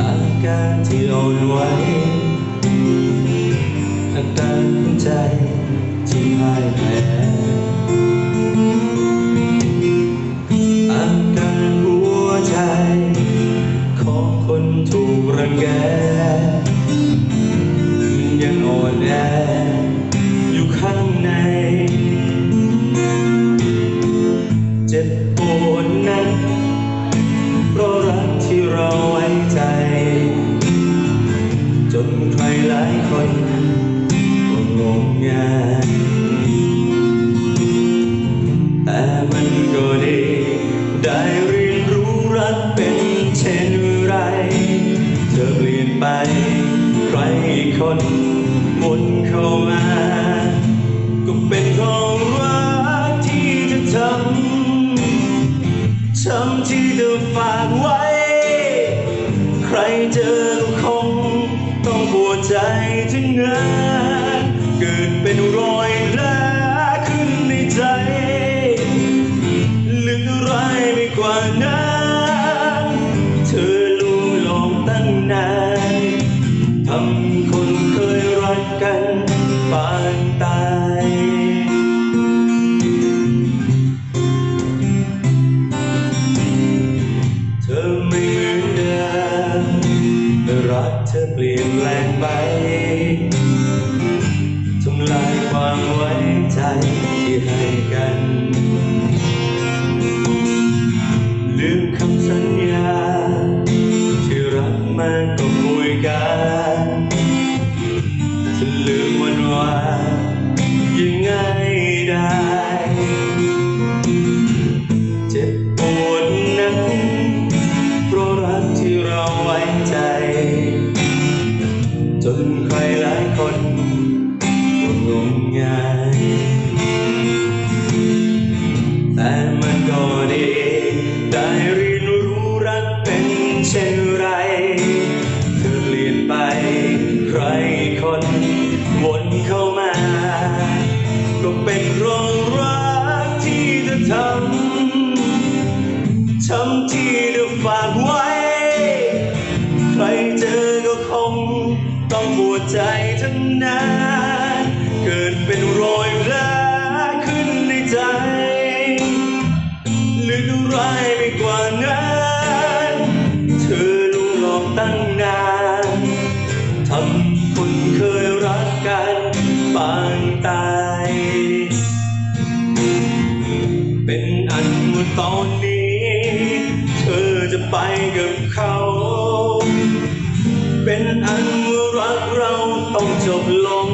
อาการที่อ่อนไหวอาการหัวใจที่พ่ายแพ้ แกมันยังอ่อนแออยู่ข้างใน เจ็บปวดนั้นเพราะรักที่เราไว้ใจ จนใครหลายคนก็งมงาย คนวนเข้ามา ก็เป็นของรักที่จะทำทำที่เธอฝากไว้ ใครเจอก็คง ต้องปวดใจถึงงานเกิดเป็นรอย ช้ำที่เธอฝากไว้ ใครเจอก็คงต้องปวดใจทั้งนั้น เกิดเป็นรอยแผลขึ้นในใจลึกร้ายไปกว่านั้น เธอลุงหลอกตั้งนานทำคนเคยรักกันปางตาย เป็นอันว่าตอนนี้ จะไปกับเขา เป็นอันรักเราต้องจบลง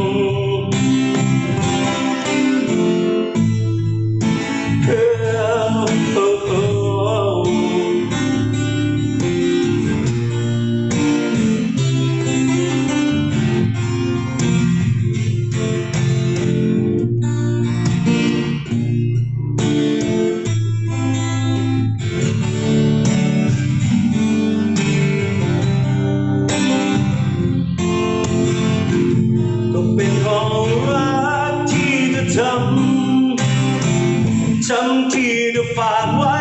จำที่เธอฝากไว้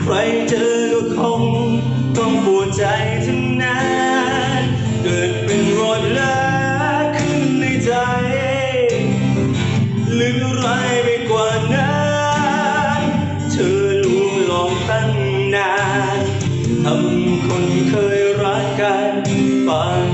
ใครเจอก็คงต้องปวดใจทั้งนั้นเกิดเป็นรอยแล้วขึ้นในใจลึกไรไปกว่านั้นเธอลวงหลอกตั้งนานทำคนเคยรักกันปาน